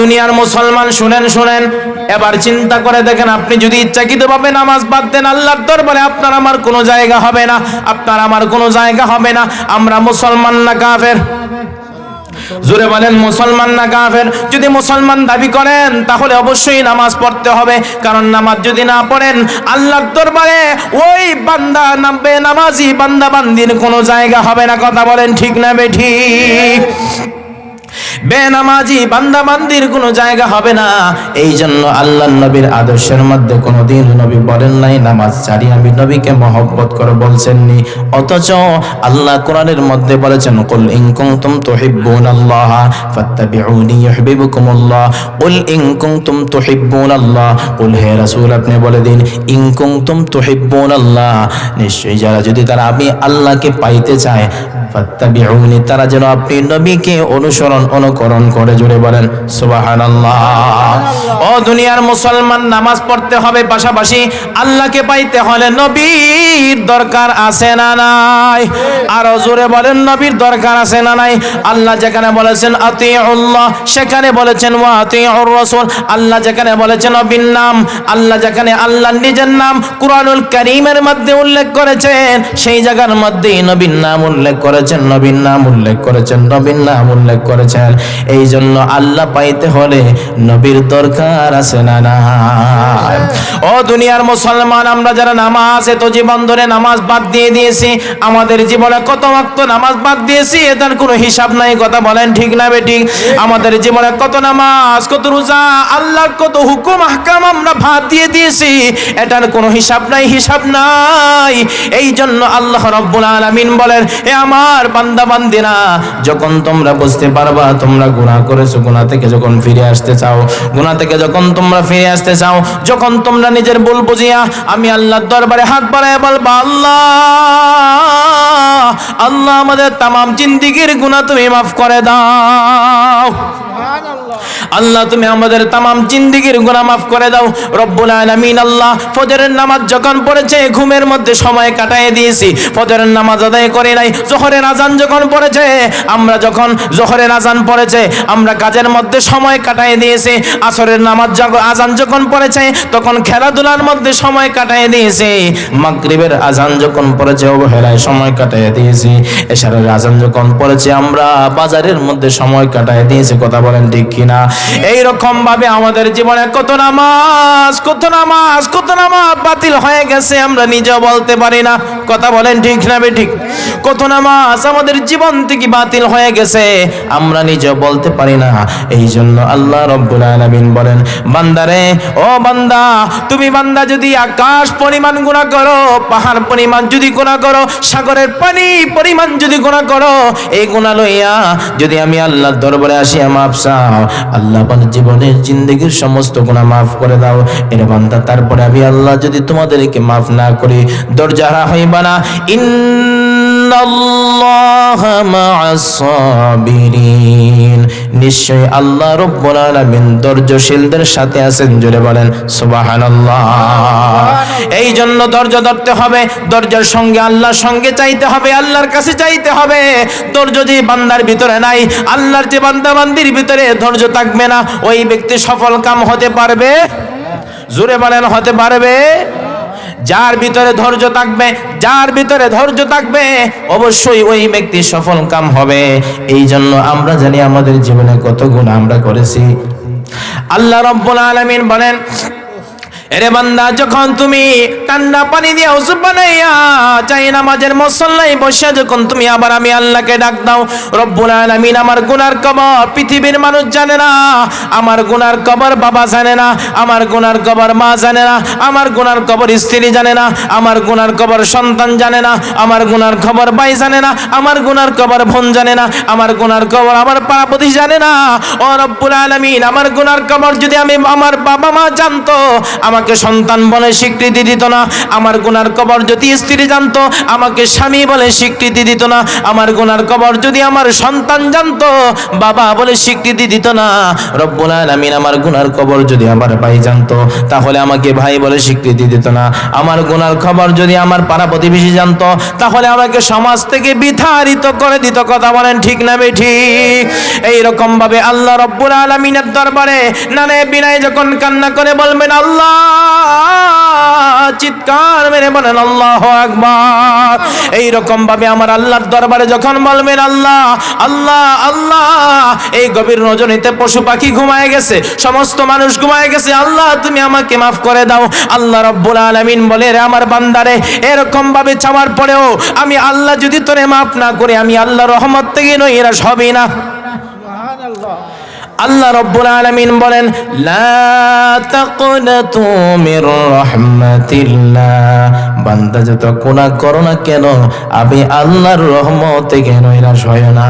দুনিয়ার মুসলমান, শুনেন শুনেন। এবার চিন্তা করে দেখেন, আপনি যদি ইচ্ছাকৃত ভাবে নামাজ বাদ দেন, আল্লাহর দরবারে আপনার আমার কোনো জায়গা হবে না, আপনার আমার কোনো জায়গা হবে না। আমরা মুসলমান না কাফের? জোরে বলেন, মুসলমান না কাফের? যদি মুসলমান দাবি করেন, তাহলে অবশ্যই নামাজ পড়তে হবে। কারণ নামাজ যদি না পড়েন, আল্লাহর দরবারে ওই বান্দা নামবে, নামাজি বান্দা বান্দির কোনো জায়গা হবে না। কথা বলেন ঠিক না বেঠিক বেনামাজি বান্দা বান্দির কোনো জায়গা হবে না। এই জন্য আল্লাহ নবীর আদর্শের মধ্যে কোনোদিন নবী বলেন নাই, নামাজ ছাড়ি আমি নবীকে মহব্বত করে বলছেননি। অথচ আল্লাহ কোরআনের মধ্যে বলেছেন, কুল ইন কুনতুম তুহিব্বুনাল্লাহ ফাত্তাবিউনি ইউহিব্বুকুমুল্লাহ। কুল ইন কুনতুম তুহিব্বুনাল্লাহ। কুল হে রাসূল, আপনি বলে দিন, ইন কুনতুম তুহিব্বুনাল্লাহ। নিশ্চয়ই যারা, যদি তারা আমি আল্লাহকে পাইতে চায়, ফাত্তাবিউনি, তারা যেন আপনি নবীকে অনুসরণ অনুকরণ করে জুড়ে বলেন সুবহানাল্লাহ। ও দুনিয়ার মুসলমান নামাজ পড়তে হবে পাশাপাশি আল্লাহকে পাইতে হলে নবীর দরকার আছে না নাই? আর জোরে বলেন নবীর দরকার আছে না নাই? আল্লাহ যেখানে বলেছেন আতিউল্লাহ সেখানে বলেছেন ওয়া আতিউর রাসূল আল্লাহ যেখানে বলেছেন নবীর নাম আল্লাহ যেখানে আল্লাহ নিজের নাম কুরআনুল কারীমের মধ্যে উল্লেখ করেছেন সেই জায়গার মধ্যে নবীর নাম উল্লেখ করেছেন নবীর নাম উল্লেখ করেছেন নবীর নাম উল্লেখ করেছেন। এই জন্য আল্লাহ পাইতে হলে নবীর দরকার আছে না ও দুনিয়ার মুসলমান, আমরা যারা নামাজ, এত জীবন ধরে নামাজ বাদ দিয়ে দিয়েছি, আমাদের জীবনে কত ওয়াক্ত নামাজ বাদ দিয়েছি, এটার কোনো হিসাব নাই, কথা বলেন ঠিক না বেঠিক আমাদের জীবনে কত নামাজ, কত রোজা, আল্লাহর কত হুকুম, আহকাম আমরা ভাত দিয়ে দিয়েছি, এটার কোনো হিসাব নাই হিসাব নাই। এই জন্য আল্লাহ রব্বুল আলামিন বলেন, এ আমার বান্দা বান্দিরা যখন তোমরা বুঝতে পারবা তোমরা গুণা করেছ গুণা থেকে যখন ফিরে আসতে চাও গুণা থেকে যখন তোমরা ফিরে আসতে চাও, যখন তোমরা নিজের ভুল বুঝিয়া আমি আল্লাহর দরবারে হাত বাড়ায় বলবা, আল্লাহ আল্লাহ আমাদের তাম জিন্দিগির গুণা তুমি মাফ করে দাও। আল্লাহ, তুমি আমাদের তামাম জিন্দিগির গুনাহ মাফ করে দাও। রব্বুল আলামিন আল্লাহ, ফজরের নামাজ যখন পড়েছে, ঘুমের মধ্যে সময় কাটায় দিয়েছি। ফজরের নামাজ আদায় করে নাই, জোহরের আজান যখন পড়েছে, আমরা যখন জোহরের আজান পড়েছে, আমরা কাজের মধ্যে সময় কাটায় দিয়েছি। আসরের নামাজ আজান যখন পড়েছে, তখন খেলাধুলার মধ্যে সময় কাটায় দিয়েছি। মাগরিবের আজান যখন পড়েছে, অবহেলায় সময় কাটায় দিয়েছি। এশারের আজান যখন পড়েছে, আমরা বাজারের মধ্যে সময় কাটায় দিয়েছি। কথা বলেন ঠিক কিনা? এই রকম ভাবে আমাদের জীবনে কত নামাজ কত নামাজ কত নামাজ বাতিল হয়ে গেছে, আমরা নিজেও বলতে পারি না। কথা বলেন ঠিক না ঠিক? কত নামাজ আমাদের জীবন থেকে বাতিল হয়ে গেছে, আমরা নিজেও বলতে পারি না। এই জন্য আল্লাহ রব্বুল আলামিন বলেন, বান্দারে, ও বান্দা, তুমি বান্দা যদি আকাশ পরিমাণ গুণা করো, পাহাড় পরিমাণ যদি গুণা করো, সাগরের পানি পরিমাণ যদি গুণা করো, এই গুণা লইয়া যদি আমি আল্লাহর দরবারে আসি মাফ আল্লাহ বলে জীবনের জিন্দগির সমস্ত গুণা মাফ করে দাও। এর বান্দা, তারপরে আমি আল্লাহ যদি তোমাদেরকে মাফ না করি দরজারা হইবা না। সাবিরিন নিশ্চয় আল্লাহ রব্বুল আলামিন ধৈর্যশীলদের সাথে আছেন জুড়ে বলেন সুবহানাল্লাহ। এই জন্য ধৈর্য ধরতে হবে ধৈর্যের সঙ্গে আল্লাহর সঙ্গে চাইতে হবে আল্লাহর কাছে চাইতে হবে। ধৈর্য যে বান্দার ভিতরে নাই আল্লাহর যে বান্দা বান্দির ভিতরে ধৈর্য থাকবে না ওই ব্যক্তি সফল কাম হতে পারবে? জোরে বলেন হতে পারবে? যার ভিতরে ধৈর্য থাকবে, যার ভিতরে ধৈর্য থাকবে, অবশ্যই ওই ব্যক্তি সফল কাম হবে। এই জন্য আমরা জানি আমাদের জীবনে কত গুণ আমরা করেছি। আল্লাহ রব্বুল আলামিন বলেন এরে বান্দা, যখন তুমি ঠান্ডা পানি দিয়ে ওষুধ বানাইয়া চাই নামাজের মসল্লাই বসে যখন তুমি আবার আমি আল্লাহকে ডাক দাও, রব্বুল আলামিন, আমার গুনার কবর পৃথিবীর মানুষ জানে না, আমার গুনার কবর বাবা জানে না, আমার গুনার কবর মা জানে না, আমার গুনার কবর স্ত্রী জানে না, আমার গুনার কবর সন্তান জানে না, আমার গুনার খবর ভাই জানে না, আমার গুনার কবর বোন জানে না, আমার গুনার কবর আমার পাড়াপতি জানে না। ও রব্বুল আলামিন, আমার গুনার কবর যদি আমি, আমার বাবা মা জানতো আমার আমাকে সন্তান বলে স্বীকৃতি দিত না, আমার গুনার কবর যদি স্ত্রী জানতো, আমাকে স্বামী বলে স্বীকৃতি দিত না, আমার গুনার কবর যদি আমার সন্তান জানতো, বাবা বলে স্বীকৃতি দিত না। রব্বুল আলামিন আমার গুনার কবর যদি আমার ভাই জানতো, তাহলে আমাকে ভাই বলে স্বীকৃতি দিত না। আমার গুনার খবর যদি আমার পাড়া প্রতিবেশী জানতো, তাহলে আমাকে সমাজ থেকে বিতাড়িত করে দিত। কথা বলেন ঠিক না বে ঠিক এইরকম ভাবে আল্লাহ রব্বুল আলামিনের দরবারে নানে বিনায় যখন কান্না করে বলবেন, আল্লাহ চিৎকার মেরে বলেন, আল্লাহ আকবার। এইরকম ভাবে আমার আল্লাহর দরবারে যখন বলবেন, আল্লাহ আল্লাহ আল্লাহ। এই গভীর রজনীতে পশু পাখি ঘুমায় গেছে, সমস্ত মানুষ ঘুমায় গেছে, আল্লাহ, তুমি আমাকে মাফ করে দাও। আল্লাহ রব্বুল আলামিন বলে, রে আমার বান্দারে, এরকম ভাবে চাওয়ার পরেও আমি আল্লাহ যদি তোরে মাফ না করে, আমি আল্লাহ রহমত থেকে নই এরা সবই না আল্লাহ রব্বুল আলামিন বলেন বান্দা যত গুনাহ করো না কেন, আমি আল্লাহর রহমতে কেন এরা সয় না।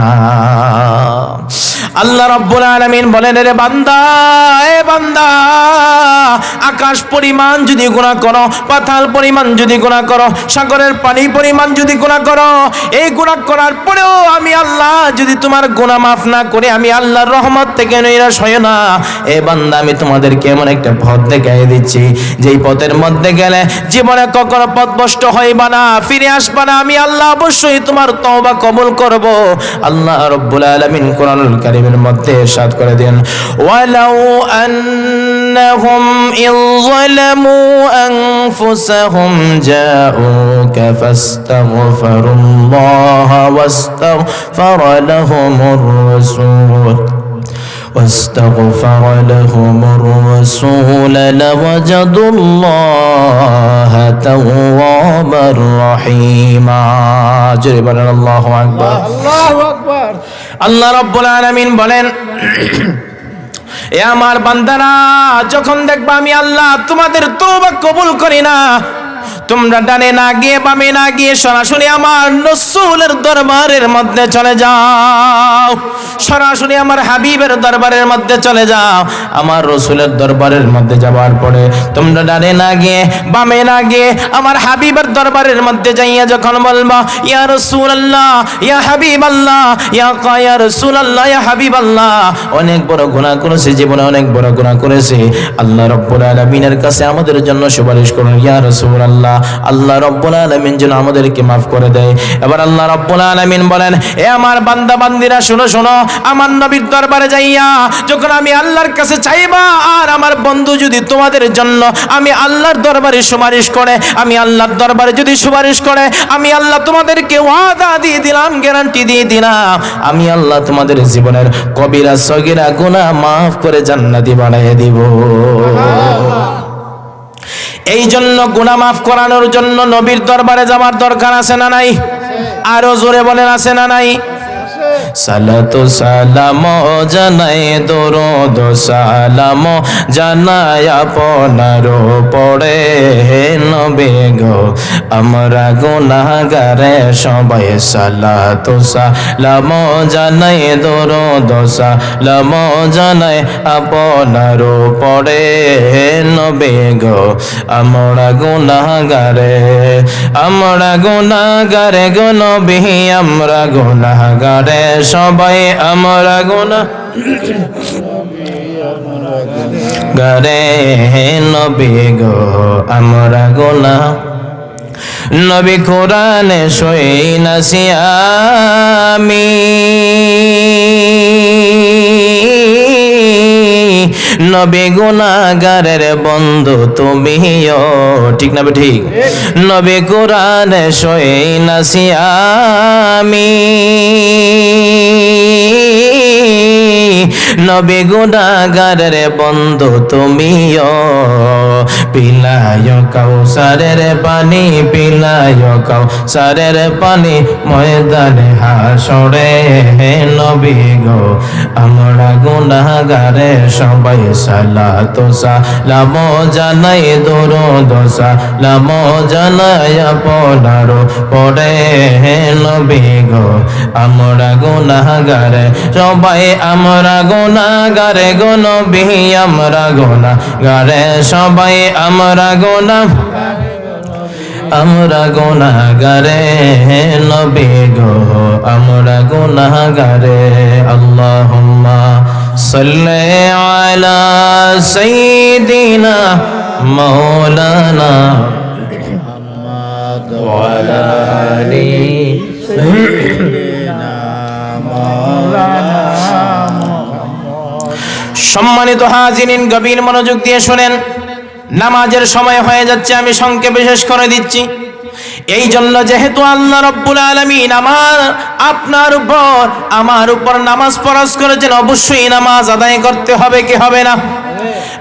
আল্লাহ রব্বুল আলামিন বলেন রে বান্দা, এ বান্দা, আকাশ পরিমাণ যদি গুনাহ করো, পাতাল পরিমাণ যদি গুনাহ করো, সাগরের পানি পরিমাণ যদি গুনাহ করো, এই গুনাহ করার পরেও আমি আল্লাহ যদি তোমার গুণা মাফ না করে, আমি আল্লাহর রহমত থেকে নৈরাশ হয় না। এ বান্দা, আমি তোমাদেরকে এমন একটা পথ দেখাই দিচ্ছি, যেই পথের মধ্যে গেলে জীবনে কখনো পথভ্রষ্ট হইবা না, ফিরে আসবা না। আমি আল্লাহ অবশ্যই তোমার তওবা কবুল করব। আল্লাহ রব্বুল আলামিন কোরআনুল কারীমের মধ্যে ইরশাদ করে দেন ওয়ালাউ আন্নাহুম ইন যালামু আনফুসাহুম জাউকা ফাস্তাগফিরুল্লাহ ওয়াস্তাগফার লাহুমুর রাসূল واستغفر لهم الرسول لوجدوا الله توابا رحيما جرب الله أكبر আল্লাহু আকবার আল্লাহ রব্বুল আলামিন বলেন, এ আমার বান্দারা, যখন দেখবা আমি আল্লাহ তোমাদের তওবা কবুল করি না তোমরা ডানে না গিয়ে বামে না গিয়ে সরাসরি আমার রসুলের দরবারের মধ্যে চলে যাও। সরাসরি আমার হাবিবের দরবারের মধ্যে চলে যাও। আমার রসুলের দরবারের মধ্যে যাওয়ার পরে তোমরা ডানে না গিয়ে বামে না গিয়ে আমার হাবিবের দরবারের মধ্যে যাইয়া যখন বলবা, ইয়া রসুল আল্লাহ ইয়া হাবিব আল্লাহ ইয়া কায়া রসুল আল্লাহ ইয়া হাবিব আল্লাহ অনেক বড় গুনাহ করেছে, জীবনে অনেক বড় গুনাহ করেছে। আল্লাহ রব্বুল আলামিনের কাছে আমাদের জন্য সুপারিশ করুন, ইয়া রসুল আল্লাহ আল্লাহ রব্বুল আলামিন যেন আমাদেরকে মাফ করে দেয়। এবার আল্লাহ রব্বুল আলামিন বলেন, এ আমার বান্দা বান্দিরা শোনো শোনো, আমার নবীর দরবারে যাইয়া যখন আমি আল্লাহর কাছে চাইবা আর আমার বন্ধু যদি তোমাদের জন্য আমি আল্লাহর দরবারে সুপারিশ করে, আমি আল্লাহর দরবারে যদি সুপারিশ করে, আমি আল্লাহ তোমাদেরকে ওয়াদা দিয়ে দিলাম, গ্যারান্টি দিয়ে দিলাম, আমি আল্লাহ তোমাদের জীবনের কবিরা, সগিরা, গুনাহ মাফ করে জান্নাতি বানিয়ে দিব। এই জন্য গুণা মাফ করানোর জন্য নবীর দরবারে যাওয়ার দরকার আছে না নাই? আরও জোরে বলেন, আছে না নাই? সালাতু সালাম জানাই দরুদ সালাম জানাই আপনার পড়ে হে নবী গো, আমরা গুনাহগারে সবাই সালাতু সালাম জানাই দরুদ সালাম জানাই আপনার পড়ে হে নবী গো, আমরা গুনাহগারে আমরা গুনাহগারে গো নবী, আমরা গুনাহগারে সবাই আমরা গুনাহ গারে নবী গো আমরা গোনা নবী কোরআনে সই নাসিয়ামি নবী গুনাগারের বন্ধু তুমিও। ঠিক না ঠিক নবী কোরআনে সই নাসিয়ামি নবী গুনাগারের বন্ধু তুমিও। পিলায় কৌসারের পানি পিলায় কৌসারের পানি ময়দানে হাসরে হে নবী গো আমরা গুনাগারে সবাই সালাত সালাম জানাই দরুদ সালাম জানাই আপনার পড়ে হে নবী গো আমরা গুনাগারে সবাই আমরা গোনা গারে গোন বিহি আমরা গোনা গারে সবাই আমরা গোনা আমরা গুনাহগারে নবী গো, আমরা গুনাহগারে। আল্লাহুম্মা সাল্লি আলা সাইয়্যিদিনা মাওলানা সম্মানিত হাজিরিন, গভীর মনোযোগ দিয়ে শোনেন। নামাজের সময় হয়ে যাচ্ছে, আমি সংক্ষেপে শেষ করে দিচ্ছি। এই জন্য যেহেতু আল্লাহ রব্বুল আলমিন আমার, আপনার উপর, আমার উপর নামাজ পরাজ করেছেন, অবশ্যই নামাজ আদায় করতে হবে, কি হবে না?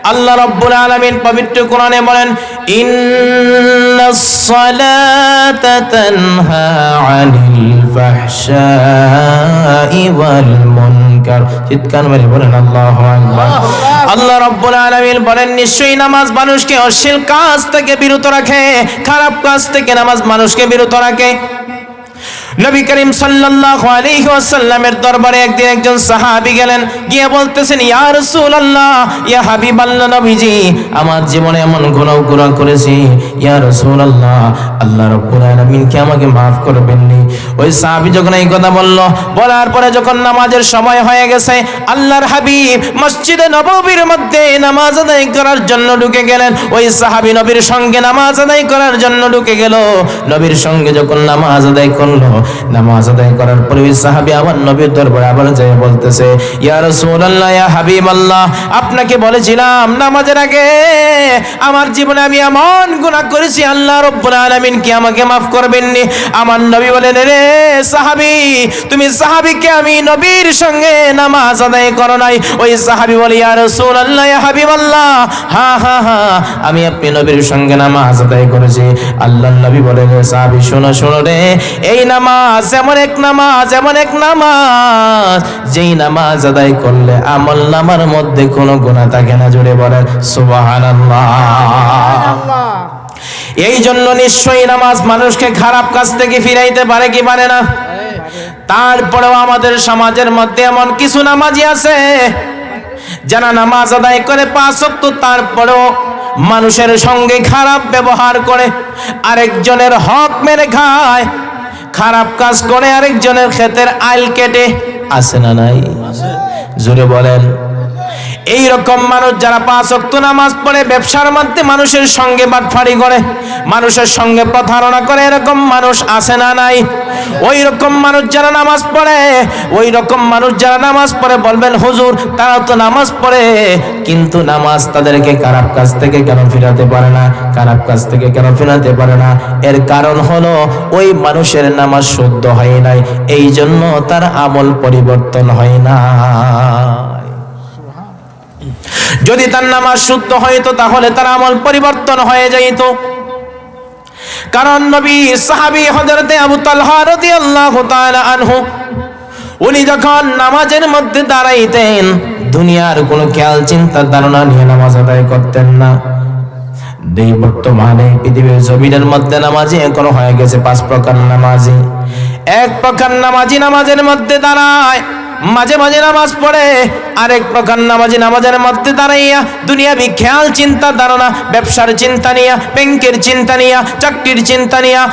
আল্লাহ রব্বুল আলমিন পবিত্র কোরআনে বলেন চিৎকার মেরে বলেন আল্লাহু আল্লাহ রব্বুল আলামিন বলেন নিশ্চয়ই নামাজ মানুষকে অশ্লীল কাজ থেকে বিরত রাখে খারাপ কাজ থেকে নামাজ মানুষকে বিরত রাখে। নবী করিম সাল্লাল্লাহু দরবারে একদিন একজন সাহাবী গেলেন, গিয়ে বলতেছেন, ইয়া রাসূলুল্লাহ, ইয়া আমার জীবনে এমন গুনাহ গুনাহ করেছি, ইয়া রাসূলুল্লাহ, আল্লাহ রাব্বুল আলামিন কি আমাকে maaf করবেন নি? ওই সাহাবী যখন এই কথা বলল, বলার পরে যখন নামাজের সময় হয়ে গেছে, আল্লাহর হাবিব মসজিদে নববীর মধ্যে নামাজ আদায় করার জন্য ঢুকে গেলেন। ওই সাহাবী নবীর সঙ্গে নামাজ আদায় করার জন্য ঢুকে গেল। নবীর সঙ্গে যখন নামাজ আদায় করল নামাজ আদায় করার পরে সাহাবী আমার নবীর দরবারে আবার যাই বলতেছে, ইয়া রাসূলুল্লাহ, ইয়া হাবিবাল্লাহ, আপনাকে বলেছিলাম নামাজের আগে আমার জীবনে আমি এমন গুনাহ করেছি, আল্লাহ রব্বুল আলামিন কি আমাকে maaf করবেন নি আমার নবী বলেন রে সাহাবী, তুমি সাহাবীকে আমি নবীর সঙ্গে নামাজ আদায় করো নাই। ওই সাহাবী বলে, ইয়া রাসূলুল্লাহ, ইয়া হাবিবাল্লাহ, হা হা হা, আমি আপনি নবীর সঙ্গে নামাজ আদায় করেছি। আল্লাহর নবী বলেন সাহাবী, শোনো শোনো রে, এই নামাজ এমন এক নামাজ এমন এক নামাজ। যেই নামাজ আদায় করলে আমল নামার মধ্যে কোনো গুনাহ থাকে না জুড়ে বলেন সুবহানাল্লাহ। এই জন্য নিশ্চয়ই নামাজ মানুষকে খারাপ কাজ থেকে ফিরাইতে পারে কি পারে না? তারপরেও আমাদের সমাজের মধ্যে এমন কিছু নামাজি আছে যারা নামাজ আদায় করে পাঁচ ওয়াক্ত তারপরেও মানুষের সঙ্গে খারাপ ব্যবহার করে আরেকজনের হক মেরে খায় খারাপ কাজ করে আরেকজনের ক্ষেতের আইল কেটে আছে না নাই? জোরে বলেন এই রকম মানুষ যারা পাঁচ অক্ত নামাজ পড়ে, ব্যবসার মধ্যে মানুষের সঙ্গে বাটফাড়ি করে, মানুষের সঙ্গে প্রতারণা করে, এরকম মানুষ আছে না নাই? ওই রকম মানুষ যারা নামাজ পড়ে ওই রকম মানুষ যারা নামাজ পড়ে, বলবেন, হুজুর তারা তো নামাজ পড়ে। কিন্তু নামাজ তাদেরকে খারাপ কাজ থেকে কেন ফিরাতে পারে না? খারাপ কাজ থেকে কেন ফিরাতে পারে না? এর কারণ হলো, ওই মানুষের নামাজ শুদ্ধ হয় নাই। এই জন্য তার আমল পরিবর্তন হয় না। যদি তার নামাজ শুদ্ধ হইতো তাহলে তার আমল পরিবর্তন হয়ে যাইত। কারণ নবী সাহাবী হযরতে আবু তালহা রাদিয়াল্লাহু তাআলা আনহু, উনি যখন নামাজের মধ্যে দাঁড়াইতেন, দুনিয়ার কোনো খেয়াল, চিন্তা, ধারণা নিয়ে নামাজ আদায় করতেন না। এই বর্তমানে পৃথিবীর জমিনের মধ্যে নামাজি এখন হয়ে গেছে, পাঁচ প্রকার নামাজি। এক প্রকার নামাজি নামাজের মধ্যে দাঁড়ায়। মাঝে মাঝে নামাজ পড়ে, আরেক প্রকার নামাজে নামাজের মধ্যে দাঁড়াইয়া দুনিয়াবি খেয়াল, চিন্তা, ধারণা, ব্যবসার চিন্তা নিয়া, ব্যাংকের চিন্তা নিয়া, চাকরির চিন্তা নিয়া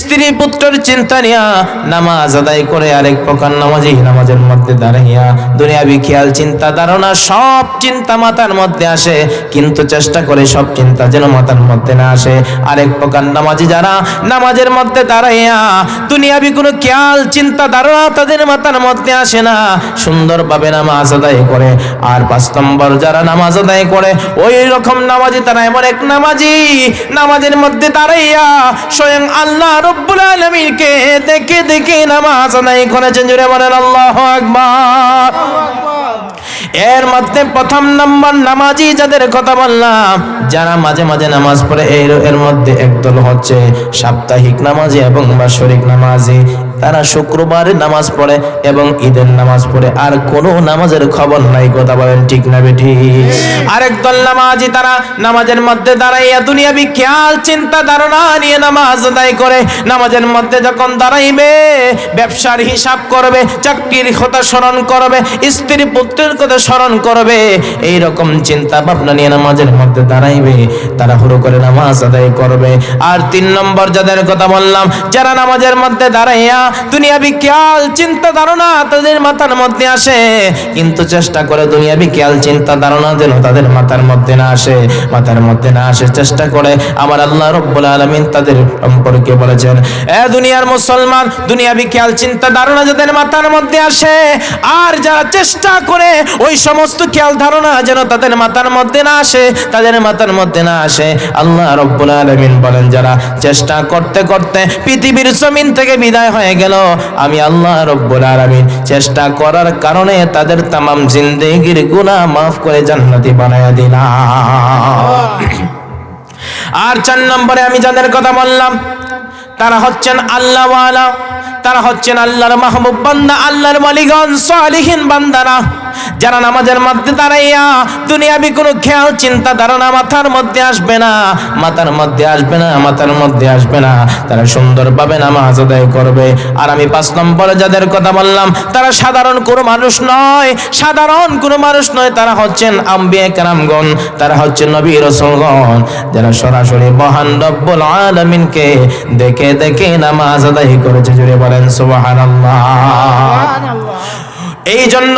স্ত্রী পুত্রের চিন্তা নিয়া নামাজ আদায় করে আরেক প্রকার নামাজি নামাজের মধ্যে দাঁড়াইয়া দুনিয়াবি খেয়াল, চিন্তা ধারণা, সব চিন্তা মাথার মধ্যে আসে। কিন্তু চেষ্টা করে সব চিন্তা যেন মাথার মধ্যে না আসে। আরেক প্রকার নামাজি যারা নামাজের মধ্যে দাঁড়াইয়া দুনিয়াবি কোনো খেয়াল, চিন্তা ধারণা তাদের মাথার মধ্যে আসে না। সুন্দরভাবে নামাজ আদায় করে। আর পাঁচ নম্বর যারা নামাজ আদায় করে, ওই রকম নামাজি তারা এমন এক নামাজি। নামাজের মধ্যে দাঁড়াইয়া স্বয়ং আল্লাহ রব্বুল আলমীকে দেখে দেখে নামাজ আদায় করেছেন জুড়ে বলেন, আল্লাহ আকবার। এর মধ্যে প্রথম নম্বর নামাজি যাদের কথা বললাম, যারা মাঝে মাঝে নামাজ পড়ে, এর এর মধ্যে একদল হচ্ছে সাপ্তাহিক নামাজি এবং বাৎসরিক নামাজি। তারা শুক্রবারে নামাজ পড়ে এবং ঈদের নামাজ পড়ে। আর কোনো নামাজের খবর নাই, কথা বলেন ঠিক না বেটি আরেক দল নামাজি, তারা নামাজের মধ্যে দাঁড়াইয়া দুনিয়াবি খেয়াল, চিন্তা, ধারণা নিয়ে নামাজ আদায় করে। নামাজের মধ্যে যখন দাঁড়াইবে, ব্যবসার হিসাব করবে, চাকরির কথা স্মরণ করবে স্ত্রী পুত্রের কথা স্মরণ করবে এই রকম চিন্তা ভাবনা নিয়ে নামাজের মধ্যে দাঁড়াইবে তারা হুড়ো করে নামাজ আদায় করবে। আর তিন নম্বর যাদের কথা বললাম, যারা নামাজের মধ্যে দাঁড়াইয়া দুনিয়াবি খেয়াল, চিন্তা ধারণা তাদের মাথার মধ্যে আসে। কিন্তু চেষ্টা করে দুনিয়াবি খেয়াল, চিন্তা ধারণা যেন তাদের মাথার মধ্যে না আসে। মাথার মধ্যে না আসে, চেষ্টা করে আমার আল্লাহ রব্বুল আলামিন তাদের সম্পর্কে বলেছেন, এ দুনিয়ার মুসলমান, দুনিয়াবি খেয়াল, চিন্তা ধারণা যাদের মাথার মধ্যে আসে, আর যারা চেষ্টা করে ওই সমস্ত খেয়াল ধারণা যেন তাদের মাথার মধ্যে না আসে, তাদের মাথার মধ্যে না আসে। আল্লাহ রব্বুল আলামিন বলেন, যারা চেষ্টা করতে করতে পৃথিবীর জমিন থেকে বিদায় হয়ে গেল। আমি আল্লাহ রব্বুল আলামিন চেষ্টা করার কারণে তাদের তামাম জিন্দেগির গুনাহ মাফ করে জান্নাতি বানায়া দিলাম। আর চার নম্বরে আমি যাদের কথা বললাম, তারা হচ্ছেন আল্লাহওয়ালা, তারা হচ্ছেন আল্লাহর মাহবুব বান্দা, আল্লাহর মালিগঞ্জ সালিহীন বান্দারা। যারা নামাজের মধ্যে দাঁড়াইয়া দুনিয়াবি কোনো খেয়াল চিন্তা ধারণা মাথার মধ্যে আসবে না। মাথার মধ্যে আসবে না মাথার মধ্যে আসবে না। তারা সুন্দরভাবে নামাজ আদায় করবে। আর আমি পাঁচ নম্বরে যাদের কথা বললাম তারা সাধারণ কোনো মানুষ নয়। সাধারণ কোনো মানুষ নয় তারা হচ্ছেন আম্বিয়া কারামগণ। তারা হচ্ছেন নবী রসুলগণ। যারা সরাসরি মহান রব্বুল আলামিনকে দেখে দেখে নামাজ আদায় করেছে জুড়ে বলেন সুবহানাল্লাহ। এই জন্য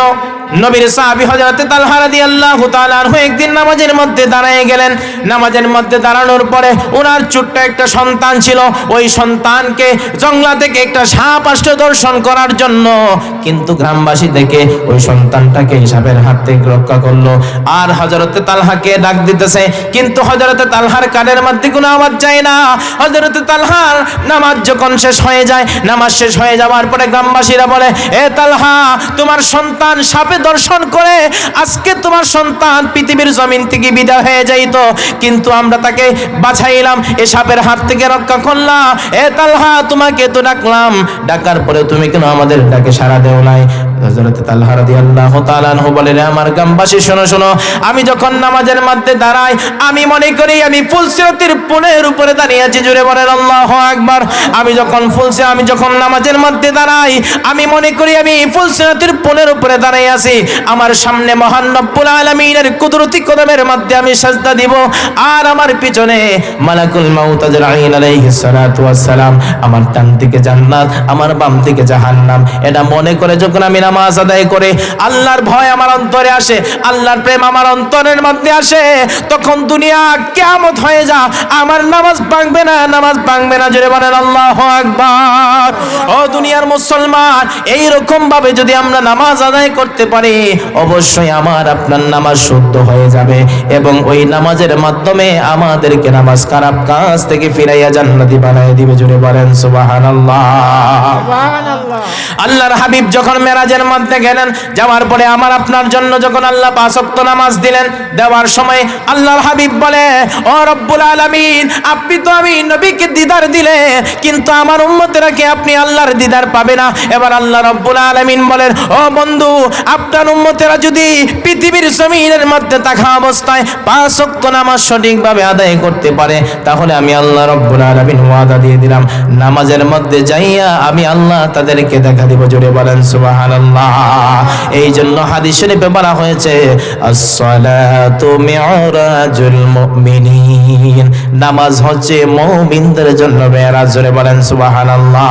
নবীর সাহাবী হযরত তালহা রাদিয়াল্লাহু আনহু একদিন নামাজের মধ্যে দাঁড়িয়ে গেলেন। নামাজের মধ্যে দাঁড়ানোর পরে ওনার ছোট্ট একটা সন্তান ছিল। ওই সন্তানকে জঙ্গলা থেকে একটা সাপ আসতে দর্শন করার জন্য। কিন্তু গ্রামবাসী দেখে ওই সন্তানটাকে সাপের হাত থেকে রক্ষা করল। আর হযরতে তালহাকে ডাক দিতেছে, কিন্তু হযরতে তালহার কানের মধ্যে কোনো আওয়াজ যায় না। হযরতে তালহার নামাজ যখন শেষ হয়ে যায়, নামাজ শেষ হয়ে যাওয়ার পরে গ্রামবাসীরা বলে, এ তালহা, তোমার সন্তান সাপে দর্শন করে আজকে তোমার সন্তান পৃথিবীর জমিন থেকে বিদায় হয়ে যাইতো। কিন্তু আমরা তাকে বাছাইলাম এ সাপের হাত থেকে রক্ষা করলাম। এ তালহা, তোমাকে তো ডাকলাম। ডাকার পরে তুমি কেন আমাদের ডাকে সাড়া দেও নাই? হযরত তালহা রাদিয়াল্লাহু তাআলা আনহু বলেন আমার গ্রামবাসী, শোনো শোনো, আমি যখন নামাজের মধ্যে দাঁড়াই, আমি মনে করি আমি ফুলসিরাতের পুলের উপরে দাঁড়িয়ে আছি জুড়ে বলেন, আল্লাহু আকবার। আমি যখন ফুলসি আমি যখন নামাজের মধ্যে দাঁড়াই, আমি মনে করি আমি ফুলসিরাতের পুলের উপরে দাঁড়িয়ে আছি। আমার সামনে মহান রব্বুল আলামিনের কুদরতি কদমের মধ্যে আমি সাজদা দিব। আর আমার পিছনে মালাকুল মাউত আজরাইল আলাইহিস সালাতু ওয়াস সালাম আমার ডান দিকে জান্নাত, আমার বাম দিকে জাহান্নাম। এটা মনে করে যখন আমি নামাজ আদায় করে আল্লাহর ভয় আমার অন্তরে আসে আল্লাহর প্রেম আমার অন্তরের মধ্যে আসে তখন দুনিয়া কিয়ামত হয়ে যা আমার নামাজ ভাঙবে না নামাজ ভাঙবে না জোরে বলেন আল্লাহু আকবার। ও দুনিয়ার মুসলমান এই রকম ভাবে যদি আমরা নামাজ আদায় করতে পারি অবশ্যই আমার আপনার নামাজ শুদ্ধ হয়ে যাবে এবং ওই নামাজের মাধ্যমে আমাদেরকে নামাজ খারাপ কাজ থেকে ফিরাইয়া জান্নাতি বানায় দিবে জোরে বলেন সুবহানাল্লাহ। আল্লাহর হাবিব যখন মেরাজের মধ্যে গেলেন, যাওয়ার পরে আমার আপনার জন্য যখন আল্লাহ পাঁচ ওয়াক্ত নামাজ দিলেন, দেওয়ার সময় আল্লাহর হাবিব বলে, ও রব্বুল আলামিন, আপনি তো আমি নবীকে দিদার দিলে, কিন্তু আমার উম্মতেরা কি আপনি আল্লাহর দিদার পাবে না? এবার আল্লাহ রব্বুল আলামিন বলেন, ও বন্ধু, আপনার উম্মতেরা যদি পৃথিবীর জমিনের মধ্যে থাকা অবস্থায় পাঁচ নামাজ সঠিকভাবে আদায় করতে পারে, তাহলে আমি আল্লাহ রব্বুল আলামিন ওয়াদা দিয়ে দিলাম। নামাজের মধ্যে যাইয়া আমি আল্লাহ তাদেরকে দেখা দিব, জোরে বলেন সুবহানাল্লাহ। এই জন্য হাদিস শরীফে বলা হয়েছে as-salatu মি'রাজুল মুমিনিন। নামাজ হচ্ছে মুমিনদের জন্য মেরাজ জোরে বলেন সুবহানাল্লাহ।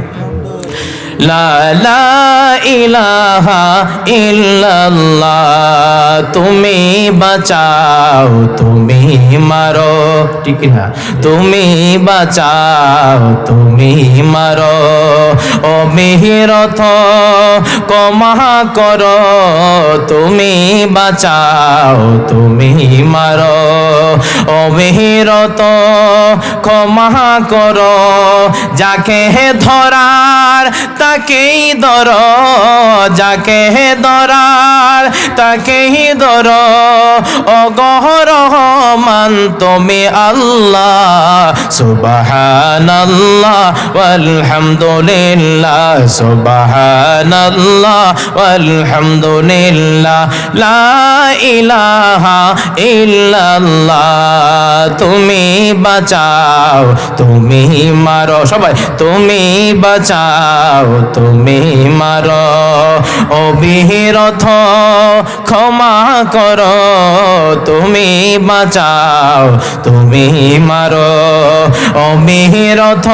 লা ইলাহা ইল্লাল্লাহ, তুমি বাঁচাও, তুমি মারো। ঠিক না? তুমি বাঁচাও, তুমি মারো। ও মিহিরথ কমা করো, তুমি বাঁচাও, তুমি মারো। ও মিহিরত ক্ষমা করো, যাকে ধরার তাকেই দর যাকে হে দরার, তাকেই দর। অগহর মান তুমি আল্লাহ সুবাহ আলহামদুলিল্লাহ সুবাহ আলহামদুলিল্লাহ ইহ তুমি বাঁচাও, তুমি মারো, সবাই, তুমি বাঁচাও। তুমি মারো অবিরথ ক্ষমা করো। তুমি বাঁচাও, তুমি মারো অবিরথ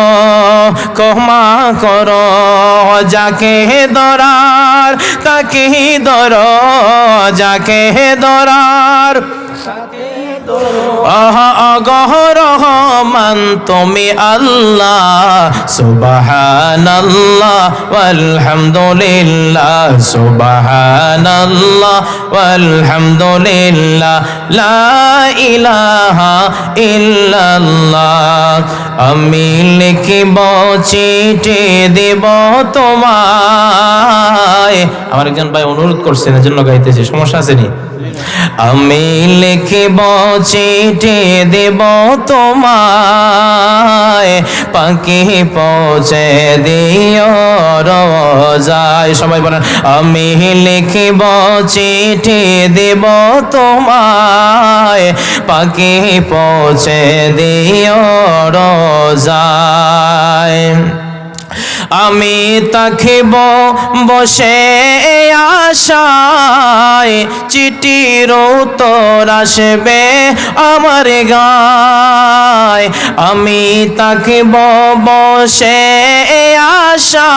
ক্ষমা করো। যাকে দরার তাকে দর যাকে দরার অগহর মান তুমি আল্লাহ, সুবহানাল্লাহ walhamdulillah সুবহানাল্লাহ walhamdulillah লা ইলাহা ইল্লাল্লাহ। আমি লিখিব, চিঠি দেব তোমায়। আমার একজন ভাই অনুরোধ করছেন এর জন্য গাইতেছি, সমস্যা আছে নি? আমি লিখিব, চিঠি দেব তোমায়। পাখি পৌঁছে দিও রোজায়। সবাই বলেন, আমি লিখিব, চিঠি দেব তোমায়। পাখি পৌঁছে দিও রোজায়। আমি তাকিব বসে আশায় চিঠির উত্তর আসবে আমার গায়। আমি তাকিব বসে আশায়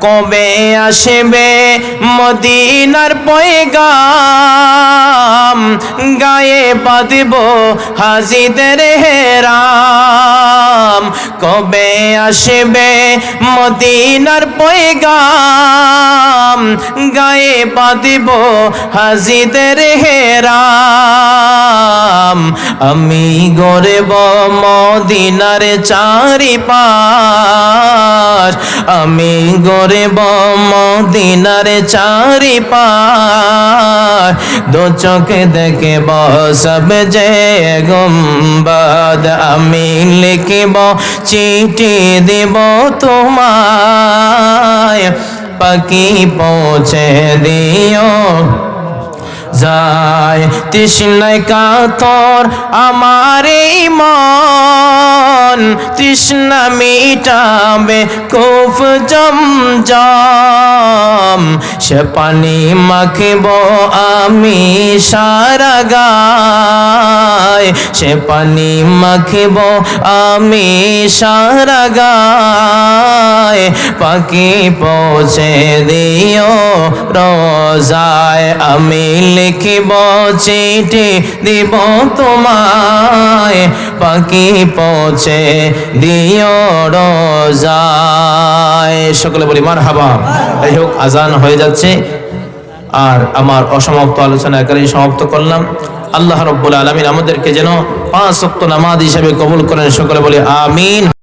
কবে আসবে মদিনার পয়গাম? গায়ে বাঁধব হাজিদের হেরাম। কবে আসবে মদিনার পয়গাম? গায়ে বাঁধব হাজিদের হেরাম। আমি গরেব মদিনার চারি পাশ আমি গরেব মদিনার চারি পার দু চোখে দেখে সব যে গুম্বাদ। আমি লিখিব, চিঠি দেব তোমায়। পাখি পৌঁছে দিও। যায়। তৃষ্ণায় কাতর আমার এই মন, তৃষ্ণা মিটাবে খুব জম সে পানি মাখিব আমি সারা গায়। সে পানি মাখিব আমি সারা গায়। পাখি পৌঁছে দিও রোজায়, আমি লিখিব চিঠি দিব তোমায়। পাখি পৌঁছে দিও রোজায়। সকলে বলি মার হাবা যাই হোক, আজান হয়ে যাচ্ছে। আর আমার অসমাপ্ত আলোচনা এখানেই সমাপ্ত করলাম। আল্লাহ রব্বুল আলমিন আমাদেরকে যেন পাঁচ সপ্ত নামাজ হিসাবে কবুল করেন। সকলে বলি, আমিন।